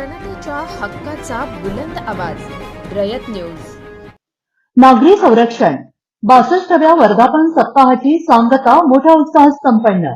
जनतेच्या हक्काचा बुलंद आवाज. रयत न्यूज. नागरी संरक्षण. बासष्टव्या वर्धापन सप्ताहाची सांगता मोठ्या उत्साहात संपन्न.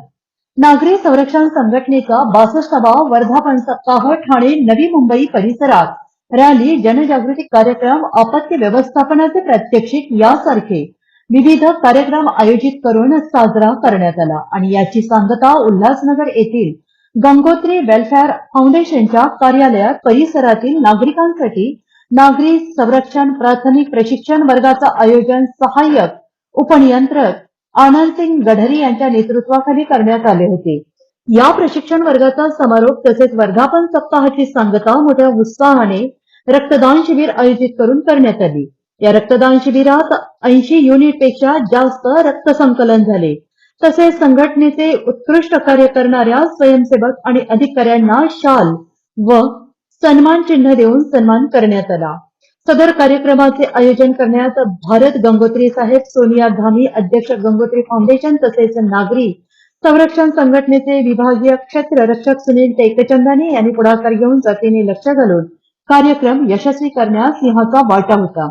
नागरी संरक्षण संघटनेचा बासष्टवा वर्धापन सप्ताह ठाणे नवी मुंबई परिसरात रॅली जनजागृती कार्यक्रम आपत्ती व्यवस्थापनाचे प्रात्यक्षिक यासारखे विविध कार्यक्रम आयोजित करून साजरा करण्यात आला आणि याची सांगता उल्हासनगर येथील गंगोत्री वेलफेअर फाउंडेशनच्या कार्यालयात परिसरातील नागरिकांसाठी नागरी संरक्षण प्राथमिक प्रशिक्षण वर्गाचं आयोजन सहाय्यक उपनियंत्रक आनंद सिंग गढरी यांच्या नेतृत्वाखाली करण्यात आले होते. या प्रशिक्षण वर्गाचा समारोप तसेच वर्धापन सप्ताहाची सांगता मोठ्या उत्साहाने रक्तदान शिबिर आयोजित करून करण्यात आली. या रक्तदान शिबिरात ऐंशी युनिटपेक्षा जास्त रक्त संकलन झाले. तसेच संघटनेचे उत्कृष्ट कार्य करणाऱ्या स्वयंसेवक आणि अधिकाऱ्यांना शाल व सन्मान चिन्ह देऊन सन्मान करण्यात आला. सदर कार्यक्रमाचे आयोजन करण्यात भारत गंगोत्री साहेब सोनिया धामी अध्यक्ष गंगोत्री फाउंडेशन तसेच नागरी संरक्षण संघटनेचे विभागीय क्षेत्र रक्षक सुनील टेकचंदानी यांनी पुढाकार घेऊन जातीने लक्ष घालून कार्यक्रम यशस्वी करण्यास सिंहाचा वाटा होता.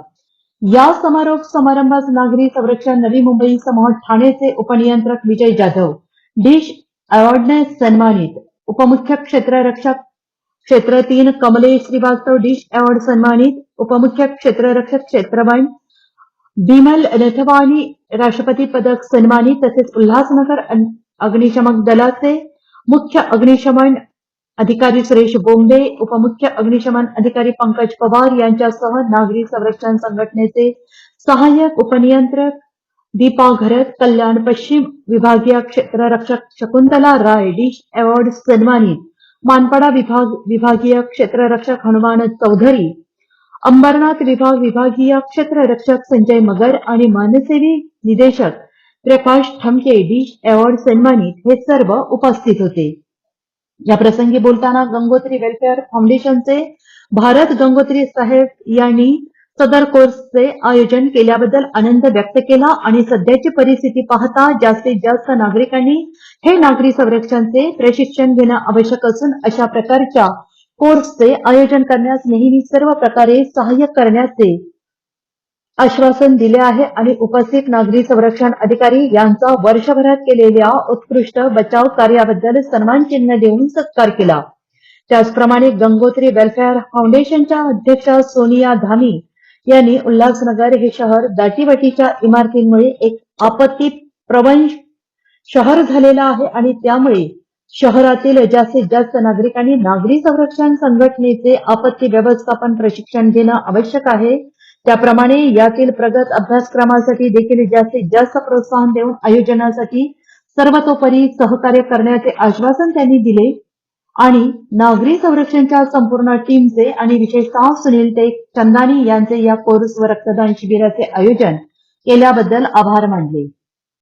या समारोप समारंभास नागरी संरक्षण नवी मुंबई समूह ठाणेचे उपनियंत्रक विजय जाधव डिश अवॉर्डने सन्मानित उपमुख्य क्षेत्ररक्षक क्षेत्र तीन कमलेश श्रीवास्तव डिश अवॉर्ड सन्मानित उपमुख्य क्षेत्ररक्षक क्षेत्रवन बिमल रथवानी राष्ट्रपती पदक सन्मानित तसेच उल्हासनगर अग्निशमक दलाचे मुख्य अग्निशमन अधिकारी सुरेश बोंबे उपमुख्य अग्निशमन अधिकारी पंकज पवार यांच्यासह नागरी संरक्षण संघटनेचे सहाय्यक उपनियंत्रक दीपा घरत कल्याण पश्चिम विभागीय क्षेत्ररक्षक शकुंतला राय डिश अवॉर्ड सन्मानित मानपाडा विभाग विभागीय क्षेत्ररक्षक हनुमान चौधरी अंबरनाथ विभाग विभागीय क्षेत्ररक्षक संजय मगर आणि मानसेवी निदेशक प्रकाश ठमके डिश अवॉर्ड सन्मानित हे सर्व उपस्थित होते. या प्रसंगी बोलताना गंगोत्री वेलफेअर फाउंडेशनचे भारत गंगोत्री साहेब यांनी सदर कोर्सचे आयोजन केल्याबद्दल आनंद व्यक्त केला आणि सध्याची परिस्थिती पाहता जास्तीत जास्त नागरिकांनी हे नागरी संरक्षणचे प्रशिक्षण घेणं आवश्यक असून अशा प्रकारच्या कोर्सचे आयोजन करण्यास नेहमी सर्व प्रकारे सहाय्य करण्याचे आश्वासन दिले आहे आणि उपस्थित नागरी संरक्षण अधिकारी यांचा वर्षभरात केलेल्या उत्कृष्ट बचाव कार्याबद्दल सन्मान चिन्ह देऊन सत्कार केला. त्याचप्रमाणे गंगोत्री वेलफेअर फाउंडेशनच्या अध्यक्षा सोनिया धामी यांनी उल्हासनगर हे शहर दाटीवाटीच्या इमारतींमुळे एक आपत्ती प्रवण शहर झालेलं आहे आणि त्यामुळे शहरातील जास्तीत जास्त नागरिकांनी नागरी संरक्षण संघटनेचे आपत्ती व्यवस्थापन प्रशिक्षण घेणं आवश्यक आहे. त्याप्रमाणे यातील प्रगत अभ्यासक्रमासाठी देखील जास्तीत जास्त प्रोत्साहन देऊन आयोजनासाठी सर्वतोपरी सहकार्य करण्याचे आश्वासन त्यांनी दिले. आणि नागरी संरक्षणच्या संपूर्ण टीमचे आणि विशेषतः सुनील टेक चंदानी यांचे या कोर्स व रक्तदान शिबिराचे आयोजन केल्याबद्दल आभार मानले.